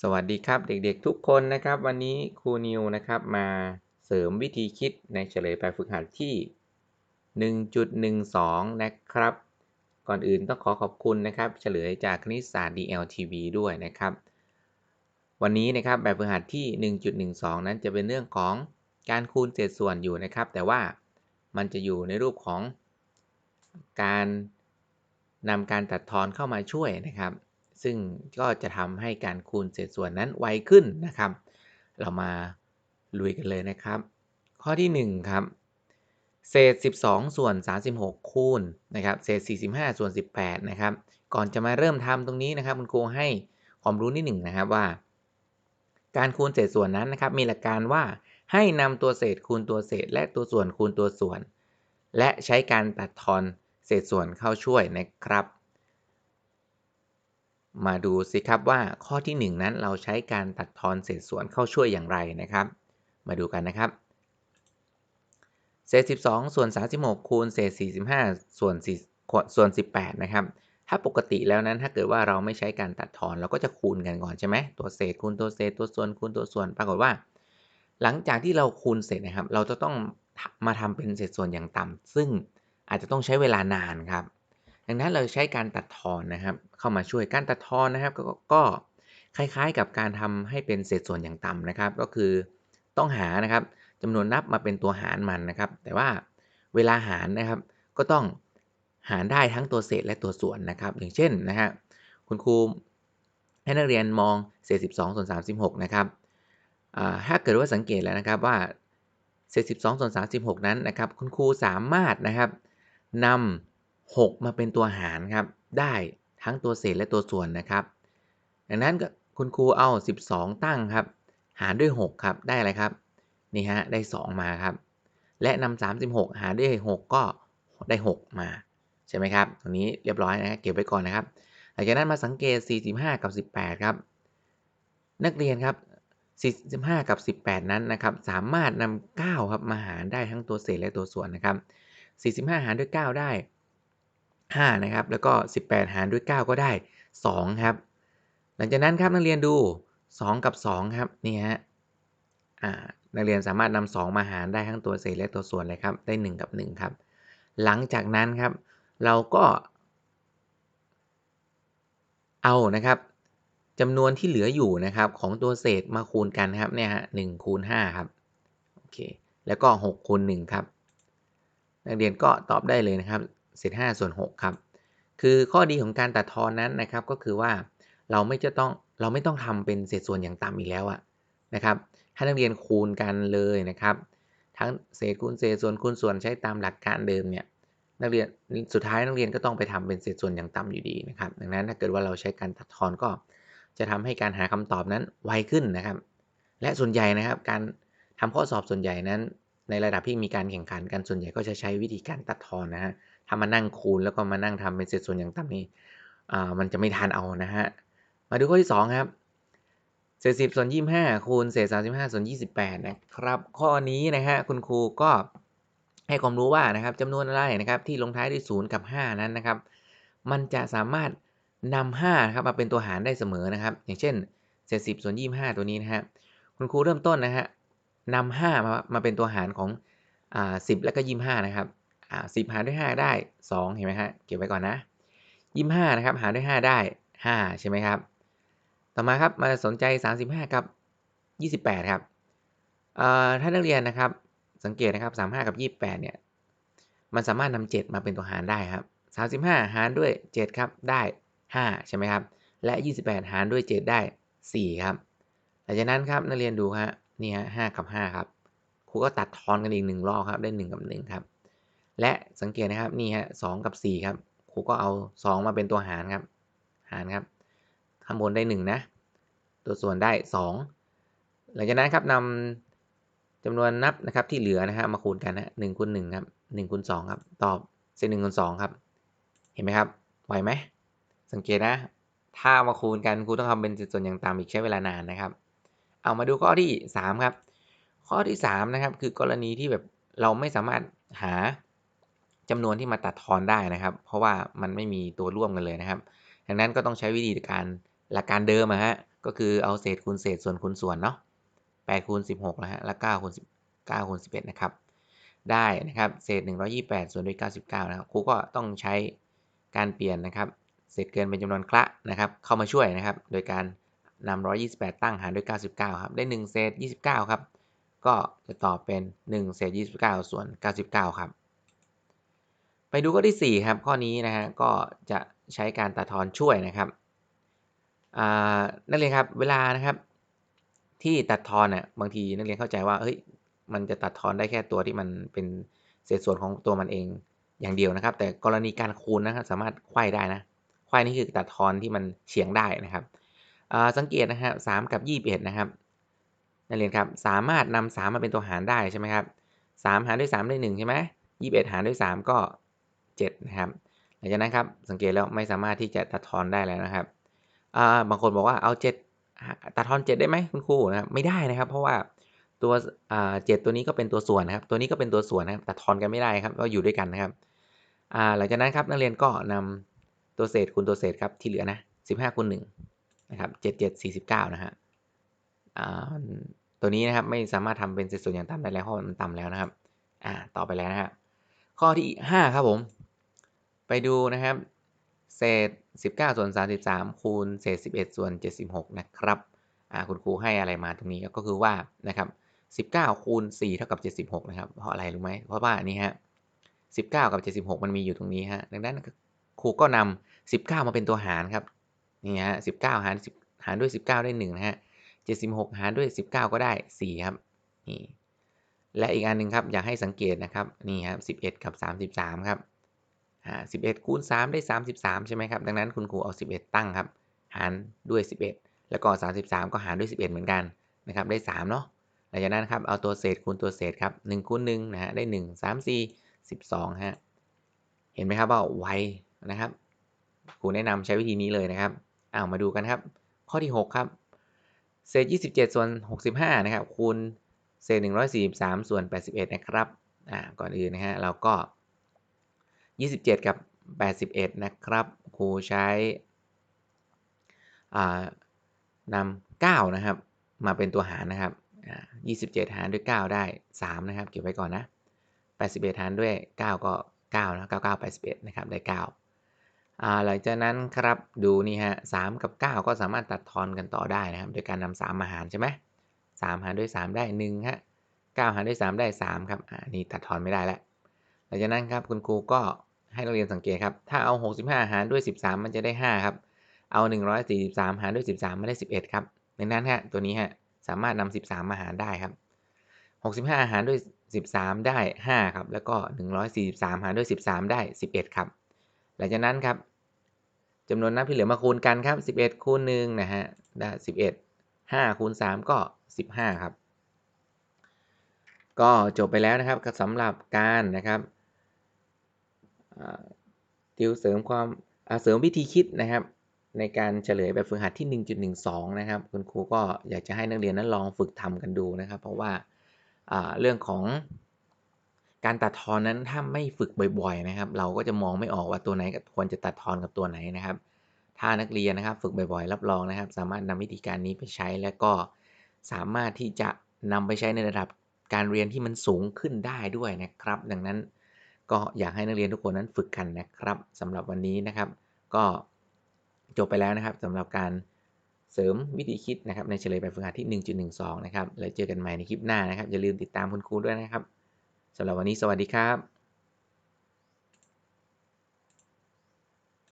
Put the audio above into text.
สวัสดีครับเด็กๆทุกคนนะครับ วันนี้ครูนิวนะครับมาเสริมวิธีคิดในเฉลยแบบฝึกหัดที่ 1.12 นะครับ ก่อนอื่นต้องขอขอบคุณนะครับ เฉลยจากคณิตศาสตร์ DLTV ด้วยนะครับ วันนี้นะครับแบบฝึกหัดที่ 1.12 นั้นจะเป็นเรื่องของการคูณเศษส่วนอยู่นะครับ แต่ว่ามันจะอยู่ในรูปของการนำการตัดทอนเข้ามาช่วยนะครับ ซึ่งก็จะทำให้การคูณเศษส่วนนั้นไวขึ้นนะครับ เรามาลุยกันเลยนะครับ ข้อที่1ครับเศษ 12 ส่วน 36 คูณนะครับเศษ 45 ส่วน 18 นะครับ ก่อนจะมาเริ่มทำตรงนี้นะครับคุณครูให้ความรู้นิดหนึ่งนะครับว่า การคูณเศษส่วนนั้นนะครับ มีหลักการว่าให้นำตัวเศษคูณตัวเศษ และตัวส่วนคูณตัวส่วน และใช้การตัดทอนเศษส่วนเข้าช่วยนะครับ มาดูสิครับว่าข้อที่ 1 นั้นเราใช้การตัดทอนเศษส่วนเข้าช่วยอย่างไรนะครับ มาดูกันนะครับ เศษ 12 ส่วน 36 คูณเศษ 45 ส่วน4ส่วน 18 นะครับ ถ้าปกติแล้วนั้นถ้าเกิดว่าเราไม่ใช้การตัดทอนเราก็จะคูณกันก่อนใช่ไหมตัวเศษคูณตัวเศษตัวส่วนคูณตัวส่วน ปรากฏว่า หลังจากที่เราคูณเสร็จนะครับ เราจะต้องมาทำเป็นเศษส่วนอย่างต่ำซึ่งอาจจะต้องใช้เวลานานครับ ดังนั้นเราใช้การตัดทอนนะครับ เข้ามาช่วยการตัดทอนนะครับกก็คล้ายๆกับการทำให้เป็นเศษส่วนอย่างต่ำนะครับ ก็คือต้องหานะครับจำนวนนับมาเป็นตัวหารมันนะครับ แต่ว่าเวลาหารนะครับ ก็ต้องหารได้ทั้งตัวเศษและตัวส่วนนะครับ อย่างเช่นนะฮะคุณครูให้นักเรียนมองเศษ 12ส่วน36 นะครับถ้าเกิดว่าสังเกตแล้วนะครับว่าเศษ 12ส่วน36 นั้นนะครับ คุณครูสามารถนะครับนำ 6 มาเป็นตัวหารครับ ได้ทั้งตัวเศษและตัวส่วนนะครับ ดังนั้นคุณครูเอา 12 ตั้งครับ หารด้วย 6 ครับ ได้อะไรครับ นี่ฮะ ได้ 2 มาครับ และนำ36 หารด้วย 6 ก็ได้ 6 มา ใช่ไหมครับ ตรงนี้เรียบร้อยนะเก็บไว้ก่อนนะครับ หลังจากนั้นมาสังเกต 45 กับ 18 ครับ นักเรียนครับ45 กับ 18 นั้นนะครับ สามารถนำ9ครับมาหารได้ทั้งตัวเศษและตัวส่วนนะครับ 45 หารด้วย 9 ได้ 5 นะครับ แล้วก็ 18 หารด้วย 9 ก็ได้ 2 ครับ หลังจากนั้นครับนักเรียนดู 2 กับ 2 ครับ นี่ฮะนักเรียนสามารถนำ2มาหารได้ทั้งตัวเศษและตัวส่วนเลยครับ ได้ 1 กับ 1 ครับ หลังจากนั้นครับ เราก็เอานะครับจำนวนที่เหลืออยู่นะครับของตัวเศษมาคูณกันครับเนี่ยฮะหนึ่งคูณห้าครับโอเคแล้วก็หกคูณหนึ่งครับนักเรียนก็ตอบได้เลยนะครับ เศษห้าส่วนหกครับ คือข้อดีของการตัดทอนนั้นนะครับ ก็คือว่าเราไม่จะต้องเราไม่ต้องทำเป็นเศษส่วนอย่างต่ำอีกแล้วอะนะครับให้นักเรียนคูณกันเลยนะครับ ทั้งเศษคูณเศษส่วนคูณส่วนใช้ตามหลักการเดิมเนี่ยนักเรียนสุดท้ายนักเรียนก็ต้องไปทำเป็นเศษส่วนอย่างต่ำอยู่ดีนะครับ ดังนั้นถ้าเกิดว่าเราใช้การตัดทอนก็จะทำให้การหาคำตอบนั้นไวขึ้นนะครับ และส่วนใหญ่นะครับ การทำข้อสอบส่วนใหญ่นั้น ในระดับที่มีการแข่งขันกันส่วนใหญ่ก็จะใช้วิธีการตัดทอนนะฮะ ถ้ามานั่งคูณแล้วก็มานั่งทำเป็นเศษส่วนอย่างต่ำนี้อ่มันจะไม่ทันเอานะฮะ มาดูข้อที่ 2 ครับ เศษสิบส่วนยี่ห้าคูณเศษสามสิบห้าส่วนยี่สิบแปดนะครับ ข้อนี้นะฮะคุณครูก็ให้ความรู้ว่านะครับจำนวนอะไรนะครับที่ลงท้ายด้วยศูนย์กับ 5 นั้นนะครับ มันจะสามารถนำ5ครับมาเป็นตัวหารได้เสมอนะครับ อย่างเช่นเศษสิบส่วนยี่ห้าตัวนี้นะฮะคุณครูเริ่มต้นนะฮะนำห้ามามาเป็นตัวหารของอ่าสิบแล้วก็ยี่ห้านะครับ อ่าสิบหารด้วยห้าได้สองเห็นไหมฮะเก็บไว้ก่อนนะยี่ห้านะครับหารด้วยห้าได้ห้าใช่ไหมครับ ต่อมาครับมาสนใจสามสิบห้ากับยี่สิบแปดครับอ่าถ้านักเรียนนะครับสังเกตนะครับสามห้ากับยี่แปดเนี่ยมันสามารถนำเจ็ดมาเป็นตัวหารได้ครับสามสิบห้าหารด้วยเจ็ดครับได้ 5 ใช่ไหมครับ และ 28 หารด้วย 7 ได้ 4 ครับหลังจากนั้นครับนักเรียนดูฮะนี่ฮะ5กับ 5 ครับครูก็ตัดทอนกันอีกหนึ่งรอบครับได้ 1 กับ 1 ครับ และสังเกตนะครับนี่ฮะ2กับ 4 ครับครูก็เอา 2 มาเป็นตัวหารครับ หารครับข้างบนได้ 1 นะ ตัวส่วนได้ 2 หลังจากนั้นครับนำจำนวนนับนะครับที่เหลือนะฮะมาคูณกันนะหนึ่งคูณหนึ่งครับหนึ่งคูณสองครับ ตอบเศษหนึ่งคูณสองครับ เห็นไหมครับไหวไหมสังเกตนะ ถ้ามาคูณกันครูต้องทำเป็นส่วนอย่างต่ำอีกใช้เวลานานนะครับ เอามาดูข้อที่ 3 ครับ ข้อที่ 3 นะครับ คือกรณีที่แบบเราไม่สามารถหา จำนวนที่มาตัดทอนได้นะครับ เพราะว่ามันไม่มีตัวร่วมกันเลยนะครับ ดังนั้นก็ต้องใช้วิธีการหลักการเดิมอะฮะก็คือเอาเศษคูณเศษส่วนคูณส่วนเนาะ8คูณ16นะฮะแล้ว9คูณ10 9คูณ11นะครับได้นะครับเศษ128ส่วนด้วย99นะครับครูก็ต้องใช้การเปลี่ยนนะครับ เศษเกินเป็นจำนวนคละนะครับ เข้ามาช่วยนะครับ โดยการนำ128ตั้งหารด้วย99ครับได้1เศษ29ครับก็จะตอบเป็น1เศษ29ส่วน99ครับ ไปดูข้อที่ 4 ครับ ข้อนี้นะฮะก็จะใช้การตัดทอนช่วยนะครับนักเรียนครับเวลานะครับ ที่ตัดทอนน่ะบางทีนักเรียนเข้าใจว่าเฮ้ยมันจะตัดทอนได้แค่ตัวที่มันเป็นเศษส่วนของตัวมันเองอย่างเดียวนะครับ แต่กรณีการคูณนะครับสามารถไขว้ได้นะไขว้นี่คือตัดทอนที่มันเฉียงได้นะครับสังเกตนะครับสามกับยี่สิบเอ็ดนะครับนักเรียนครับสามารถนำสามมาเป็นตัวหารได้ใช่ไหมครับสามหารด้วยสามได้หนึ่งใช่ไหมยี่สิบเอ็ดหารด้วยสามก็ เจ็ดนะครับ หลังจากนั้นครับสังเกตแล้วไม่สามารถที่จะตัดทอนได้แล้วนะครับบางคนบอกว่าเอาเจ็ดตัดทอนเจ็ดได้ไหมคุณครูนะครับไม่ได้นะครับ เพราะว่าตัวเจ็ดตัวนี้ก็เป็นตัวส่วนนะครับ ตัวนี้ก็เป็นตัวส่วนนะครับตัดทอนกันไม่ได้ครับก็อยู่ด้วยกันนะครับหลังจากนั้นครับนักเรียนก็นำตัวเศษคูณตัวเศษครับที่เหลือนะสิบห้าคูณหนึ่งนะครับเจ็ดเจ็ดสี่สิบเก้านะฮะตัวนี้นะครับไม่สามารถทำเป็นเศษส่วนอย่างต่ำได้แล้วเพราะมันต่ำแล้วนะครับอ่าต่อไปแล้วนะฮะข้อที่ห้าครับผม ดูนะครับ เศษ 19 ส่วน 33 คูณเศษ 11 ส่วน 76 นะครับคุณครูให้อะไรมาตรงนี้ก็คือว่านะครับ19 คูณ 4 เท่ากับ 76 นะครับ เพราะอะไรรู้ไหม เพราะว่านี่ฮะ 19 กับ 76 มันมีอยู่ตรงนี้ฮะ ดังนั้นครูก็นำ19 มาเป็นตัวหารครับ นี่ฮะ 19 หาร 10 หารด้วย 19 ได้1นะฮะ 76 หารด้วย 19 ก็ได้ 4 ครับ นี่ และอีกอันหนึ่งครับ อยากให้สังเกตนะครับ นี่ครับ 11 กับ 33 ครับ 11 คูณ 3 ได้ 33 ใช่ไหมครับ ดังนั้นคุณครูเอา 11 ตั้งครับ หารด้วย 11 แล้วก็ 33 ก็หารด้วย 11 เหมือนกันนะครับ ได้ 3 เนาะ หลังจากนั้นครับ เอาตัวเศษคูณตัวเศษครับ1คูณ1นะฮะ ได้ 1 3 4 12ฮะ เห็นไหมครับว่าไวนะครับ ครูแนะนำใช้วิธีนี้เลยนะครับอ้าวมาดูกันครับ ข้อที่ 6 ครับ เศษ 27 ส่วน 65 นะครับ คูณเศษ 143 ส่วน 81 นะครับ อ่า ก่อนอื่นนะฮะ เราก็ 27 กับ 81 นะครับครูใช้นำ9นะครับ มาเป็นตัวหารนะครับยี่สิบเจ็ดหารด้วยเก้าได้สามนะครับ เก็บไว้ก่อนนะแปดสิบเอ็ดหารด้วยเก้าก็เก้านะเก้าเก้าแปดสิบเอ็ดนะครับ ได้เก้าหลังจากนั้นครับดูนี่ฮะสามกับเก้าก็สามารถตัดทอนกันต่อได้นะครับ โดยการนำสามมาหารใช่ไหมสามหารด้วยสามได้หนึ่งฮะเก้าหารด้วยสามได้สามครับ อ่า นี่ตัดทอนไม่ได้แล้ว หลังจากนั้นครับคุณครูก็ ให้นักเรียนสังเกตครับ ถ้าเอาหกสิบห้ารด้วยสิบสามมันจะได้ห้าครับ เอาหนึ่งร้อยสี่สิบสามหารด้วยสิบสามมันได้สิบเอ็ดครับดังนั้นฮะตัวนี้ฮะสามารถนำ13 มาหารได้ครับ 65 หารด้วย 13 ได้ 5 ครับ แล้วก็ 143 หารด้วย 13 ได้ 11 ครับ หลังจากนั้นครับจำนวนนับที่เหลือมาคูณกันครับ 11 คูณ1นะฮะได้ 11 5 คูณ 3 ก็ 15 ครับ ก็จบไปแล้วนะครับสำหรับการนะครับ ติวเสริมความเสริมวิธีคิดนะครับ ในการเฉลยแบบฝึกหัดที่ 1.12 นะครับ คุณครูก็อยากจะให้นักเรียนนั้นลองฝึกทำกันดูนะครับ เพราะว่าเรื่องของการตัดทอนนั้นถ้าไม่ฝึกบ่อยๆนะครับ เราก็จะมองไม่ออกว่าตัวไหนควรจะตัดทอนกับตัวไหนนะครับ ถ้านักเรียนนะครับฝึกบ่อยๆ รับรองนะครับ สามารถนำวิธีการนี้ไปใช้แล้วก็สามารถที่จะนำไปใช้ในระดับการเรียนที่มันสูงขึ้นได้ด้วยนะครับ ดังนั้น ก็อยากให้นักเรียนทุกคนนั้นฝึกกันนะครับสำหรับวันนี้นะครับ ก็จบไปแล้วนะครับสำหรับการเสริมวิธีคิดนะครับ ในเฉลยแบบฝึกหัดที่ 1.12 นะครับแล้วเจอกันใหม่ในคลิปหน้านะครับ อย่าลืมติดตามคุณครูด้วยนะครับสำหรับวันนี้สวัสดีครับ